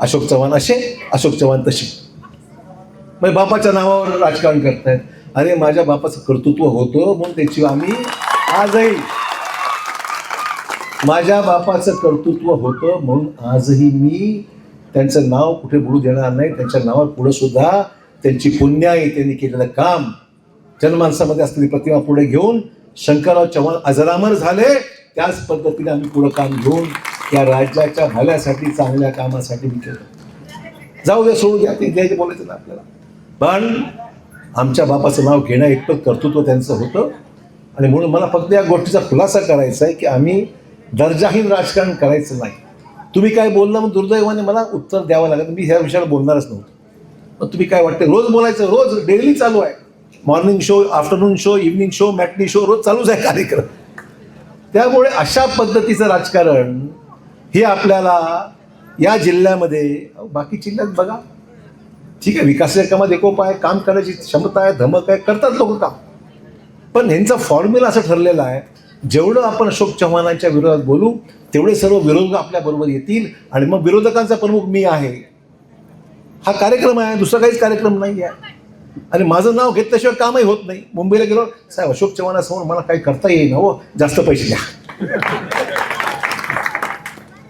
अशोक चव्हाण असे अशोक चव्हाण तसे. म्हणजे बापाच्या नावावर राजकारण करतायत. अरे माझ्या बापाचं कर्तृत्व होतं म्हणून त्याची आम्ही आजही माझ्या बापाचं कर्तृत्व होतं म्हणून आजही मी त्यांचं नाव कुठे बुडू देणार नाही त्यांच्या नावावर पुढं सुद्धा त्यांची पुण्याई त्यांनी केलेलं काम. जनमानसामध्ये असलेली प्रतिमा पुढे घेऊन शंकरराव चव्हाण अजरामर झाले त्याच पद्धतीने आम्ही पुढं काम घेऊन या राज्याच्या भल्यासाठी चांगल्या कामासाठी मी केलं. जाऊ द्या सोडू द्या ते द्यायचे बोलायचं ना आपल्याला. पण आमच्या बापाचं नाव घेणं इतकं कर्तृत्व त्यांचं होतं. आणि म्हणून मला फक्त या गोष्टीचा खुलासा करायचा आहे की आम्ही दर्जाहीन राजकारण करायचं नाही. तुम्ही काय बोलला मग दुर्दैवाने मला उत्तर द्यावं लागेल. मी ह्या विषयावर बोलणारच नव्हतो. मग तुम्ही काय वाटते? रोज बोलायचं रोज डेली चालू आहे. Morning show afternoon show evening show matinee show रोज चालूच आहे कार्यक्रम. त्यामुळे अशा पद्धतीचं राजकारण हे आपल्याला या जिल्ह्यामध्ये बाकी जिल्ह्यात बघा. ठीक आहे विकासाच्या कामात एकोप आहे काम करायची क्षमता आहे धमक आहे करतात लोक काम. पण ह्यांचा फॉर्म्युला असं ठरलेला आहे जेवढं आपण अशोक चव्हाणांच्या विरोधात बोलू तेवढे सर्व विरोधक आपल्याबरोबर येतील आणि मग विरोधकांचा प्रमुख मी आहे. हा कार्यक्रम आहे दुसरा काहीच कार्यक्रम नाही आहे. आणि माझं नाव घेतल्याशिवाय कामही होत नाही. मुंबईला गेलो साहेब अशोक चव्हाणासमोर मला काही करता येईल हो जास्त पैसे द्या.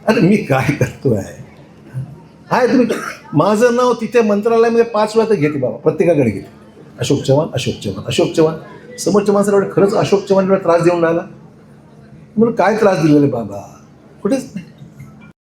अरे मी काय करतोय? हाय तुम्ही माझं नाव तिथे मंत्रालयामध्ये पाच वेळा तर घेते बाबा प्रत्येकाकडे घेते. अशोक चव्हाण अशोक चव्हाण अशोक चव्हाण. समोरच्या माणसाला वाटतं खरंच अशोक चव्हाण त्रास देऊन राहिला? म्हणून काय त्रास दिलेला आहे बाबा? कुठेच नाही